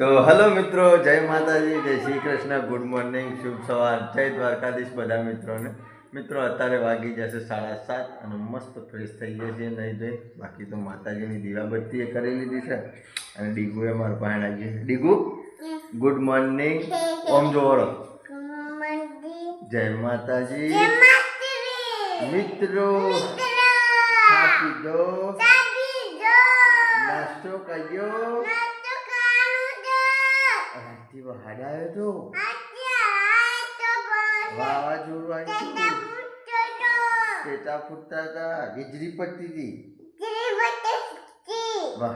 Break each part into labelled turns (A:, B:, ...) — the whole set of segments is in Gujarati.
A: તો હલો મિત્રો જય માતાજી જય શ્રી કૃષ્ણ ગુડ મોર્નિંગ શુભ સવાર જય દ્વારકાધીશ બધા મિત્રોને. મિત્રો અત્યારે વાગી જશે સાડા સાત અને મસ્ત ફ્રેશ થઈ જશે છે નહીં ધોઈ. બાકી તો માતાજીની દીવાબત્તી એ કરી લીધી છે અને ડીગુ એ મારા પાસે આવી ગયું ડીગુ ગુડ મોર્નિંગ. ઓમ જોડો જય માતાજી. મિત્રો નાસ્તો કર્યો. આરતી આવ્યો તો? વાવાઝોડું આવ્યું પેટા ફૂટતા હતા. વીજળી પડતી હતી.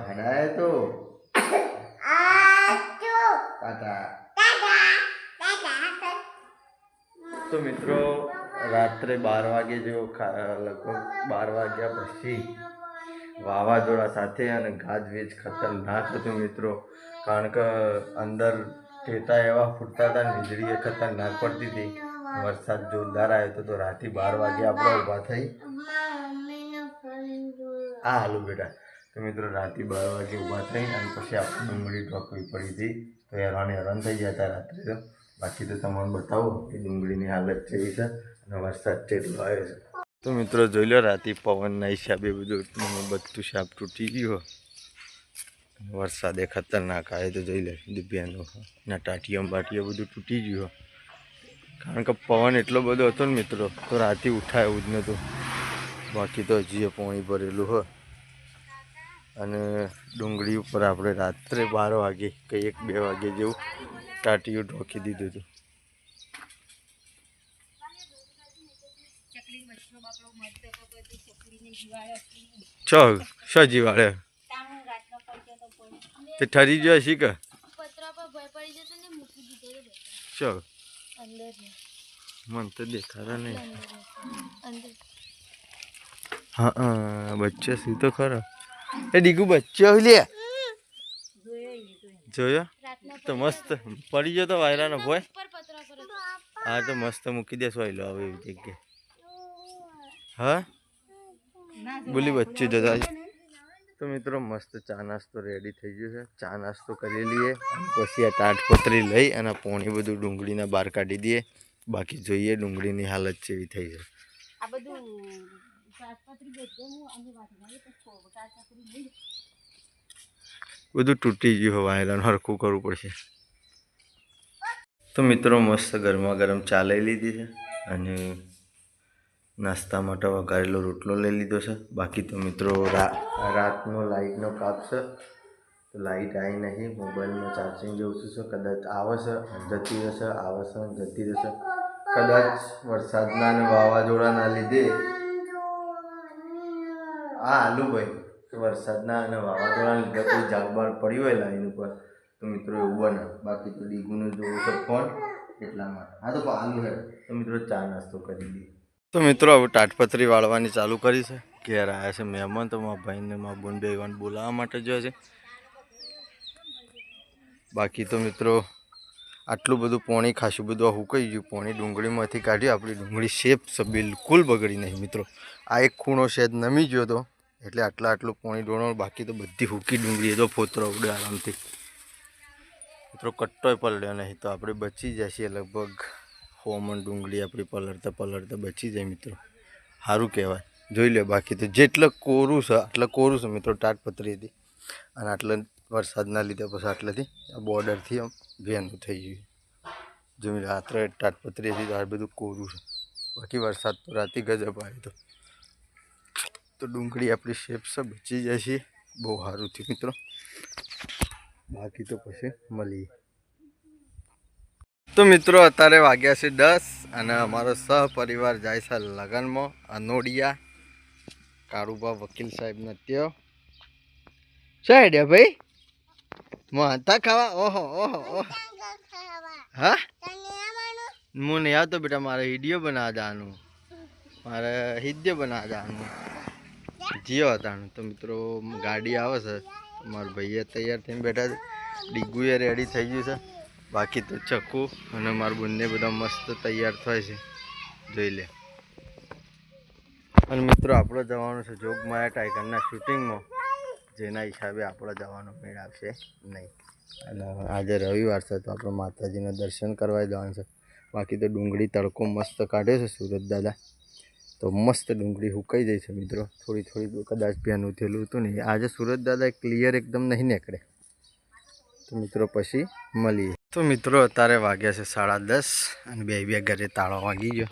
A: હડાયો તો? ટાટા તો. મિત્રો રાત્રે બાર વાગે જેવો લગભગ બાર વાગ્યા પછી વાવાઝોડા સાથે અને ગાજવીજ ખતરનાક હતું મિત્રો. કારણ કે અંદર ટેટા એવા ફૂટતા હતા ને, વીજળી એ ખતરનાક પડતી હતી. વરસાદ જોરદાર આવ્યો હતો તો રાતે બાર વાગે આપણે ઊભા થઈ. હા હાલો બેટા. તો મિત્રો રાતે બાર વાગે ઊભા થઈ અને પછી આપણે ડુંગળી ઢોકવી પડી હતી. તો હેરાન હેરાન થઈ ગયા હતા રાત્રે તો. બાકી તો તમને બતાવો કે ડુંગળીની હાલત કેવી છે અને વરસાદ કેટલો આવ્યો છે. તો મિત્રો, જોઈ લો રાતે પવનના હિસાબે બધું બધું શાપ તૂટી ગયું. વરસાદે ખતરનાક આવે તો જોઈ લે દિવ્યાનું ના ટાટીઓ બાટીઓ બધું તૂટી ગયું. કારણ કે પવન એટલો બધો હતો ને મિત્રો તો રાતે ઉઠાય એવું જ નહોતું. બાકી તો હજી પાણી ભરેલું હોય અને ડુંગળી ઉપર આપણે રાત્રે બાર વાગે કે એક બે વાગે જેવું ટાટીયું ઢોકી દીધું હતું. છ શો જીવાડે? તે ઠરી ગયો શી કે?
B: ચલ પર ભય પડી જતો ને મૂકી દીધો રે બેટા.
A: શો
B: અંદર છે.
A: મન તો દેખાતા નહીં.
B: અંદર
A: હા હા બચ્ચો શું તો ખરો? એ ડીગુ બચ્ચો લે. જોયો? તો મસ્ત પડી ગયો તો વાયરાનો ભોય.
B: ઉપર પતરા પર હતો.
A: હા તો મસ્ત મૂકી દેશો આઈ લો હવે એવી જગ્યાએ. હા? બોલી બચ્ચું જતા તો મિત્રો મસ્ત ચા નાસ્તો રેડી થઈ ગયો છે. ચા નાસ્તો કરી લઈએ અને પછી આ તાટપત્રી લઈ અને પોણી બધું ડુંગળીના બહાર કાઢી દઈએ. બાકી જોઈએ ડુંગળીની હાલત કેવી થઈ છે.
B: બધું
A: તૂટી ગયું હવે આયરન હરખું કરવું પડશે. તો મિત્રો મસ્ત ગરમા ગરમ ચા લઈ લીધી છે અને નાસ્તા માટે વઘારેલો રોટલો લઈ લીધો છે. બાકી તો મિત્રો રા, રાતનો લાઇટનો કાપ છે. તો લાઇટ આવી નહીં, મોબાઈલમાં ચાર્જિંગ જેવું છે કદાચ આવે છે, જતી રહેશે, આવે છે, જતી રહેશે. કદાચ વરસાદના અને વાવાઝોડાના લીધે હા હાલું ભાઈ વરસાદના અને વાવાઝોડાના લીધે કોઈ ઝાડબાડ પડી હોય લાઈન ઉપર, તો મિત્રો એવું બને. બાકી તો ડીગુનું જોવું છે ફોન એટલા માટે. હા, તો આલુ હે તો મિત્રો ચા નાસ્તો કરી દઈએ. તો મિત્રો, હવે તાટપત્રી વાળવાની ચાલુ કરી છે. ઘેર આવ્યા છે મહેમાન, તો મારા ભાઈને મારા બોન બેવાને બોલાવવા માટે જો છે. બાકી તો મિત્રો, આટલું બધું પોણી ખાસું બધું હુકાઈ ગયું. પોણી ડુંગળીમાંથી કાઢ્યું. આપણી ડુંગળી શેપ બિલકુલ બગડી નહીં મિત્રો. આ એક ખૂણો શેદ નમી ગયો હતો એટલે આટલા આટલું પોણી ડોણો, બાકી તો બધી હુકી ડુંગળી તો ફોતરો ઉડે આરામથી. મિત્રો, કટ્ટોય પલડ્યો નહીં તો આપણે બચી જશે લગભગ. હોમન ડુંગળી આપણી પલળતા પલળતા બચી જાય મિત્રો. સારું કહેવાય. જોઈ લે બાકી તો જેટલું કોરું છે, આટલા કોરું છે મિત્રો ટાટપત્રી હતી અને આટલા વરસાદના લીધે પછી આટલાથી આ બોર્ડરથી આમ ભેનું થઈ ગયું. જોઈ લે રાત્રે તાટપત્રી હતી તો આ બધું કોરું છે. બાકી વરસાદ તો રાતે ગજબ આવ્યો હતો તો ડુંગળી આપણી શેપ છે, બચી જાય છે. બહુ સારું થયું મિત્રો. બાકી તો પછી મળીએ. તો મિત્રો, અત્યારે વાગ્યા છે દસ અને અમારો સહપરિવાર જાય છે લગ્નમાં. અનોડિયા કાળુબા વકીલ સાહેબના ત્યો. શું આઈડિયા ભાઈ? મહતા ખાવા? ઓહો ઓહો ઓહો. હા? હું નહીં આવતો બેટા, મારે વીડિયો બનાવવા જવાનું મારે હિદ્ય બનાવવા જવાનું જીઓ હતાનું. તો મિત્રો, ગાડી આવે છે. મારા ભાઈએ તૈયાર થઈને બેઠા છે. ડીગુએ રેડી થઈ ગયું છે. બાકી તો ચક્કુ અને મારું બંને બધા મસ્ત તૈયાર થાય છે. જોઈ લે. અને મિત્રો, આપણે જવાનું છે જોગમાયા ટાઈગરના શૂટિંગમાં. જેના હિસાબે આપણે જવાનો મેળ આવશે નહીં. અને આજે રવિવાર છે તો આપણે માતાજીના દર્શન કરવા જવાનું છે. બાકી તો ડુંગળી તડકો મસ્ત કાઢ્યો છે સુરત દાદા. તો મસ્ત ડુંગળી હુકાઈ જાય છે મિત્રો. થોડી થોડી કદાચ ભેનું થયેલું હતું નહીં. આજે સુરત દાદા ક્લિયર એકદમ નહીં નીકળે. તો મિત્રો, પછી મળીએ. તો મિત્રો, અત્યારે વાગ્યા છે સાડા દસ અને બે બે ઘરે તાળો વાગી ગયો.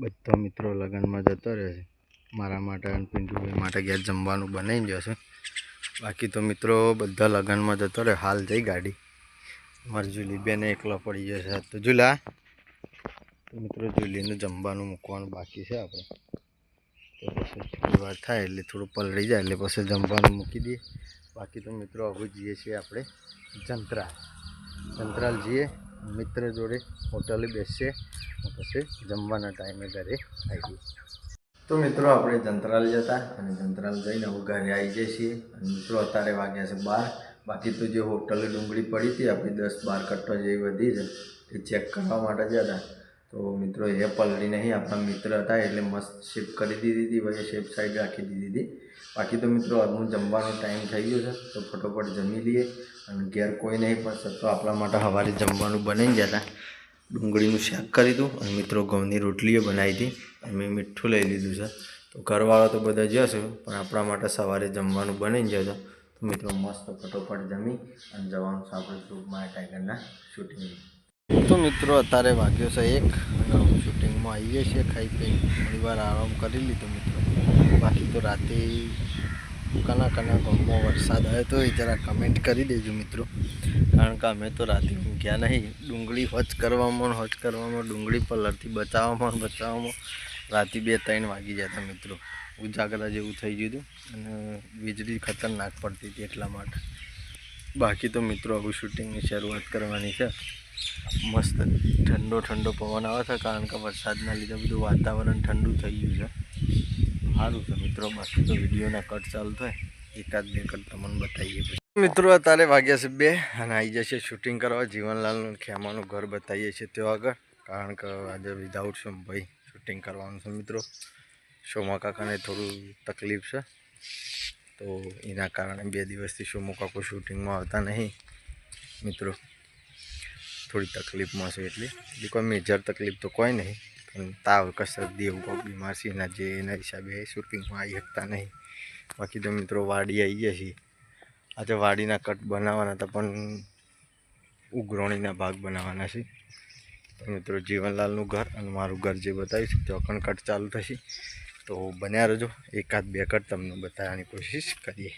A: બધો મિત્રો લગ્નમાં જતો રહે છે. મારા માટે અને પિન્ટુભાઈ માટે ઘેર જમવાનું બનાવી જશે બાકી તો મિત્રો, બધા લગ્નમાં જતો રહે. હાલ જઈ ગાડી. મારી જુલી બેને એકલો પડી ગયો છે. તો જુલા, તો મિત્રો જુલીને જમવાનું મૂકવાનું બાકી છે આપણે. તો પછી થોડી વાર થાય એટલે થોડું પલળી જાય એટલે પછી જમવાનું મૂકી દઈએ. બાકી તો મિત્રો, હવે જઈએ છીએ આપણે જંત્રાલ જંત્રાલ જઈએ મિત્ર જોડે હોટલે બેસીએ પછી જમવાના ટાઈમે ઘરે આવીએ તો મિત્રો, આપણે જંત્રાલ જતા અને જંત્રાલ જઈને હવે ઘરે આવી જઈએ છીએ. અને મિત્રો, અત્યારે વાગ્યા છે બાર. બાકી તો જે હોટલે ડુંગળી પડી હતી, આપણી દસ બાર કટ્ટો જેવી વધી છે એ ચેક કરવા માટે જતા. તો મિત્રો એ પલળી નહીં આપણા મિત્ર હતા, એટલે મસ્ત શેપ કરી દીધી હતી ભાઈ શેપ સાઈડ રાખી દીધી હતી. બાકી તો મિત્રો હું જમવાનો ટાઈમ થઈ ગયો છે, તો ફટોફટ જમી લઈએ. અને ઘેર કોઈ નહીં, પણ તો આપણા માટે સવારે જમવાનું બની ગયા હતા. ડુંગળીનું શાક કરી હતું અને મિત્રો ઘઉંની રોટલીઓ બનાવી હતી. અને મેં મીઠું લઈ લીધું છે. તો ઘરવાળા તો બધા જશે પણ આપણા માટે સવારે જમવાનું બની ગયા હતા. મિત્રો મસ્ત ફટોફટ જમી અને જવાનું છે આપણે ગ્રુપમાં ટાઈગરના શૂટિંગ તો મિત્રો અત્યારે વાગ્યો છે એક? અમે શૂટિંગમાં આવીએ છીએ ખાઈ પીને. થોડી વાર આરામ કરી લીધો મિત્રો. બાકી તો રાતે કના કના ગામમાં વરસાદ આવ્યો તો એ જરા કમેન્ટ કરી દેજો મિત્રો. કારણ કે અમે તો રાતે ઊંઘ્યા નહીં. ડુંગળી હોચ કરવામાં હોચ કરવામાં, ડુંગળી પલરથી બચાવવામાં બચાવવામાં રાતે બે ત્રણ વાગી જતા મિત્રો. ઉજાગરા જેવું થઈ ગયું હતું. અને વીજળી ખતરનાક પડતી હતી એટલા માટે. બાકી તો મિત્રો, હવે શૂટિંગની શરૂઆત કરવાની છે. મસ્ત ઠંડો ઠંડો પવન આવે છે, કારણ કે વરસાદના લીધે બધું વાતાવરણ ઠંડુ થઈ ગયું છે. સારું છે મિત્રો, બાકી તો વિડીયોના કટ ચાલુ થાય. એકાદ બે કટ તમને બતાવીએ મિત્રો, અત્યારે વાગ્યા છે બે અને આવી જશે શૂટિંગ કરવા. જીવનલાલનું ખેમાનું ઘર બતાવીએ છીએ ત્યાં આગળ. કારણ કે આજે વિધાઉટ ભાઈ શૂટિંગ કરવાનું છે મિત્રો. શોમા કાકાને થોડું તકલીફ છે. તો એના કારણે બે દિવસથી શોમો કાકો શૂટિંગમાં આવતા નહીં. મિત્રો થોડી તકલીફમાં છે એટલે બીજી કોઈ મેજર તકલીફ તો કોઈ નહીં, પણ તાવ કે દેવું કોઈ બીમાર એના જે એના હિસાબે શૂટિંગમાં આવી શકતા નહીં. બાકી તો મિત્રો વાડી આવી ગયા છીએ. આજે વાડીના કટ બનાવવાના હતા, પણ ઉઘરોણીના ભાગ બનાવવાના છે. તો મિત્રો જીવનલાલનું ઘર અને મારું ઘર જે બતાવ્યું છે તો પણ કટ ચાલુ થશે. તો બન્યા રહેજો. એકાદ બે કટ તમને બતાવવાની કોશિશ કરીએ.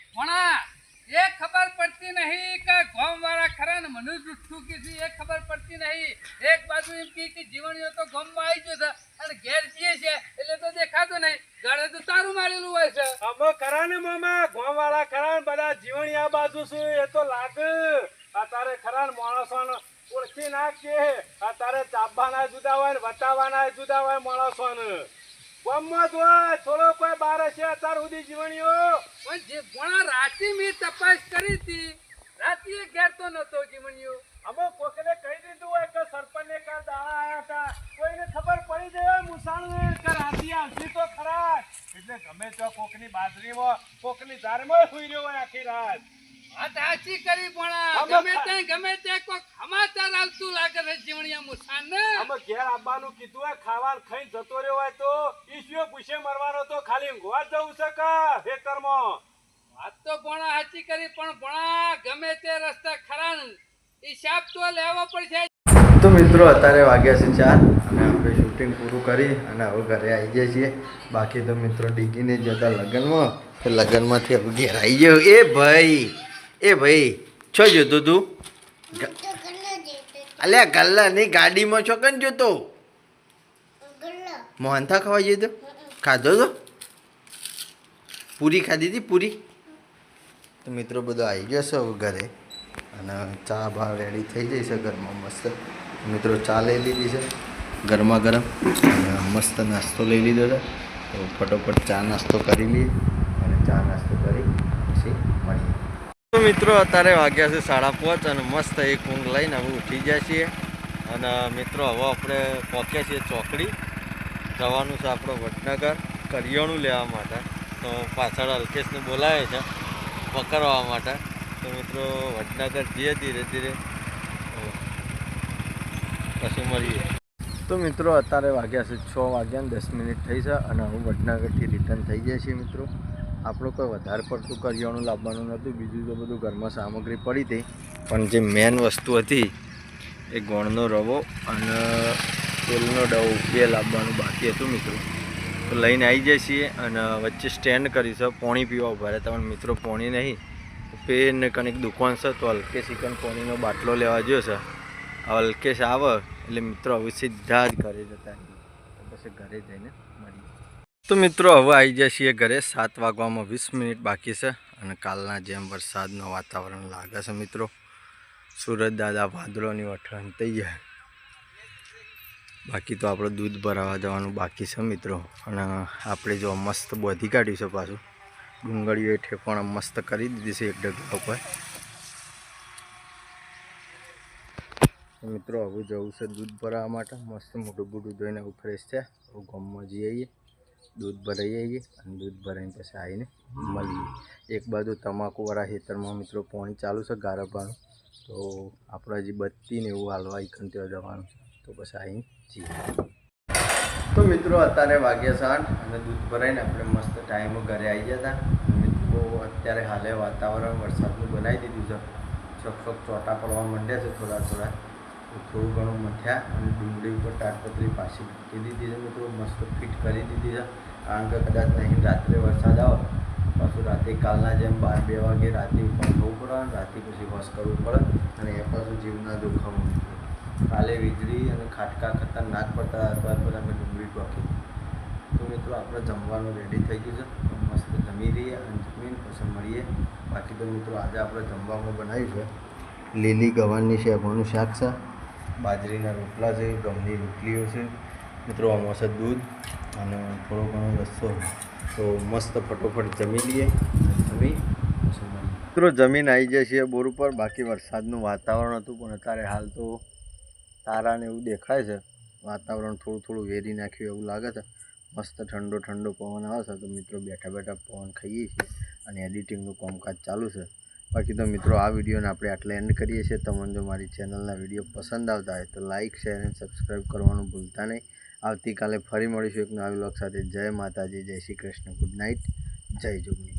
C: એ ખબર પડતી નહીં કે ગોમ વાળા ખરા ને મનુષ્ય જુઠ્ઠું કીધું એ ખબર પડતી નહીં. એક બાજુ એમ કી કે જીવણીઓ તો ગામમાં આવી ગયો છે, અને ઘેર જઈએ છે, એટલે તો દેખાતું નહીં. ઘરે તો તારું મારેલું હોય છે.
D: અમે ખરા ને મામા ગોમ વાળા ખરા બધા જીવણી આ બાજુ છે, એ તો લાગ. અત્યારે ખરા ને માણસો ઓળખી નાખે અત્યારે ચાપવાના જુદા હોય ને વટાવાના જુદા હોય માણસો ને ગામમાં તો થોડો કોઈ બાર છે અત્યાર સુધી જીવણીઓ.
C: પણ જે ભણા રાતે મેં તપાસ કરી હતી રાતે ઘેર તો નતો જીવણીઓ.
D: અમે કોકને કહી દીધું હોય કે સરપંચ કા આયા હતા. કોઈને ખબર પડી જાય મુસાણ કે રાતી આવશે તો ખરા એટલે ગમે તો કોકની બાજરીમાં કોકની ધારમાં સુઈ રહ્યો હોય આખી રાત.
C: સાચી કરી
D: પણ
C: ગમે
D: ખા-
C: તે ગમે તે કોઈ સમાચાર આવતું લાગે છે જીવણીયા મુસાન ને?
D: અમે ઘેર આવવાનું કીધું હોય ખાવાનું ખાઈને જતો રહ્યો હોય તો ઈશ્યો પૂછે મરવાનો તો ખાલી ગોવા જવું છે કા ખેતરમાં?
C: વાત તો ભણા સાચી કરી પણ ભણા ગમે તે રસ્તા ખરા હિસાબ તો લેવો પડશે.
A: તો મિત્રો અત્યારે વાગ્યા છે ચાર અને આપણે શૂટિંગ પૂરું કરી અને હવે ઘરે આવી જઈએ છીએ. બાકી તો મિત્રો ડીગીને જતા લગ્નમાં. લગ્નમાંથી હવે ઘેર આવી ગયો એ ભાઈ! એ ભાઈ છો જોતું તું? અલ્યા ગલ્લા નહીં ગાડીમાં છો કન જોતો? મોહનથા ખાવા જઈએ તો? ખાધો તો? પૂરી ખાધી હતી પૂરી? તો મિત્રો બધો આવી ગયો છે હવે ઘરે. અને ચા ભાવ રેડી થઈ જાય છે ઘરમાં મસ્ત. મિત્રો ચા લઈ લીધી છે ગરમા ગરમ. અને મસ્ત નાસ્તો લઈ લીધો છે. તો ફટોફટ ચા નાસ્તો કરી લઈએ. અને ચા નાસ્તો કરી પછી મળીએ. તો મિત્રો, અત્યારે વાગ્યા છે સાડા પાંચ અને મસ્ત એક ઊંઘ લઈને હવે ઉઠી ગયા છીએ. અને મિત્રો, હવે આપણે પહોંચ્યા છીએ ચોકડી. જવાનું છે આપણો વડનગર, કરિયાણું લેવા માટે. તો પાછળ અલ્કેશને બોલાવે છે, પકડવા માટે. તો મિત્રો, વડનગર જઈએ ધીરે ધીરે. પછી મળીએ. તો મિત્રો, અત્યારે વાગ્યા છે છ વાગ્યા ને દસ મિનિટ થઈ છે અને હું વડનગરથી રિટર્ન થઈ જાય છે મિત્રો. આપણું કોઈ વધારે પડતું કરિયાણું લાવવાનું નહોતું, બીજું તો બધું ઘરમાં સામગ્રી પડી હતી. પણ જે મેન વસ્તુ હતી એ ગોળનો રવો અને તેલનો ડવો બે લાવવાનું બાકી હતું મિત્રો. તો લઈને આવી જઈએ છીએ અને વચ્ચે સ્ટેન્ડ કરીશું, પોણી પીવા ઊભા તમને મિત્રો પોણી નહીં, પેન કંઈક દુકાન છે, તો હલકે ચિકન પોણીનો બાટલો લેવા ગયો છે. હલકેશ આવે. એટલે મિત્રો હવે સીધા જ ઘરે જતા પછી ઘરે જઈને તો મિત્રો, હવે આવી જાય છીએ ઘરે. સાત વાગવામાં વીસ મિનિટ બાકી છે અને કાલના જેમ વરસાદનું વાતાવરણ લાગે છે મિત્રો. સુરત દાદા વાદળોની વઠણ થઈ જાય. બાકી તો આપણે દૂધ ભરાવા જવાનું બાકી છે મિત્રો. અને આપણે જો મસ્ત બોધી કાઢ્યું છે પાછું. ડુંગળીઓ ઠેફણ મસ્ત કરી દીધી છે એક ડગલા ઉપર. મિત્રો, હવે જવું છે દૂધ ભરાવા માટે. મસ્ત મોટું બુડું ધોઈને હવે ફ્રેશ છે ગામમાં જઈ આવીએ. દૂધ ભરાઈ આવીએ અને દૂધ ભરાઈને પછી આવીને મળીએ એક બાજુ તમાકુવાળા ખેતરમાં મિત્રો પાણી ચાલુ છે ગારબાનું તો આપણે હજી બત્તી ને એવું હાલવા ઈકન ત્યાં જવાનું છે. તો પછી આવીને જઈએ. તો મિત્રો અત્યારે વાગ્યા સાંઠ અને દૂધ ભરાઈને આપણે મસ્ત ટાઈમ ઘરે આવી ગયા હતા. મિત્રો અત્યારે હાલે વાતાવરણ, વરસાદનું બનાવી દીધું છે. ચોક ચોટા પડવા માંડ્યા છે થોડા થોડા. થોડું ઘણું મથ્યા અને ડુંગળી ઉપર તાડપત્રી પાછી મૂકી દીધી છે. મિત્રો મસ્ત ફિટ કરી દીધી છે. કારણ કે કદાચ નહીં રાત્રે વરસાદ આવે, પાછું રાતે કાલના જેમ બાર બે વાગે રાતે ઉપર થવું પડે અને રાતે પછી વોશ કરવું પડે અને એ પાછું જીવના જોખમ. કાલે વીજળી અને ખાટકા ખતરનાક પડતા ત્યાર પછી અમે ડુંગળી ટોકી. તો મિત્રો આપણે જમવાનું રેડી થઈ ગયું છે. મસ્ત જમી રહીએ અને જમીન પછી મળીએ. બાકી તો મિત્રો આજે આપણે જમવામાં બનાવ્યું છે. લીલી ગવારની શેભાનું શાક છે. બાજરીના રોટલા છે, ગમની રોટલીઓ છે. મિત્રો છે દૂધ અને થોડો ઘણો રસ્સો તો મસ્ત ફટોફટ જમી લઈએ. જમી. મિત્રો, જમીન આવી જાય છે બોર ઉપર. બાકી વરસાદનું વાતાવરણ હતું, પણ અત્યારે હાલ તો તારાને એવું દેખાય છે. વાતાવરણ થોડું થોડું વેરી નાખ્યું એવું લાગે છે. મસ્ત ઠંડો ઠંડો પવન આવે છે. તો મિત્રો, બેઠા બેઠા પવન ખાઈએ છીએ અને એડિટિંગનું કામકાજ ચાલુ છે. બાકી તો મિત્રો, આ વિડીયોને આપણે આટલે એન્ડ કરીએ છીએ. તમને જો મારી ચેનલના વીડિયો પસંદ આવતા હોય તો લાઇક શેર અને સબસ્ક્રાઈબ કરવાનું ભૂલતા નહીં. આવતીકાલે ફરી મળીશું એક નવા બ્લોગ સાથે. જય માતાજી, જય શ્રી કૃષ્ણ. ગુડ નાઇટ જય જોગણી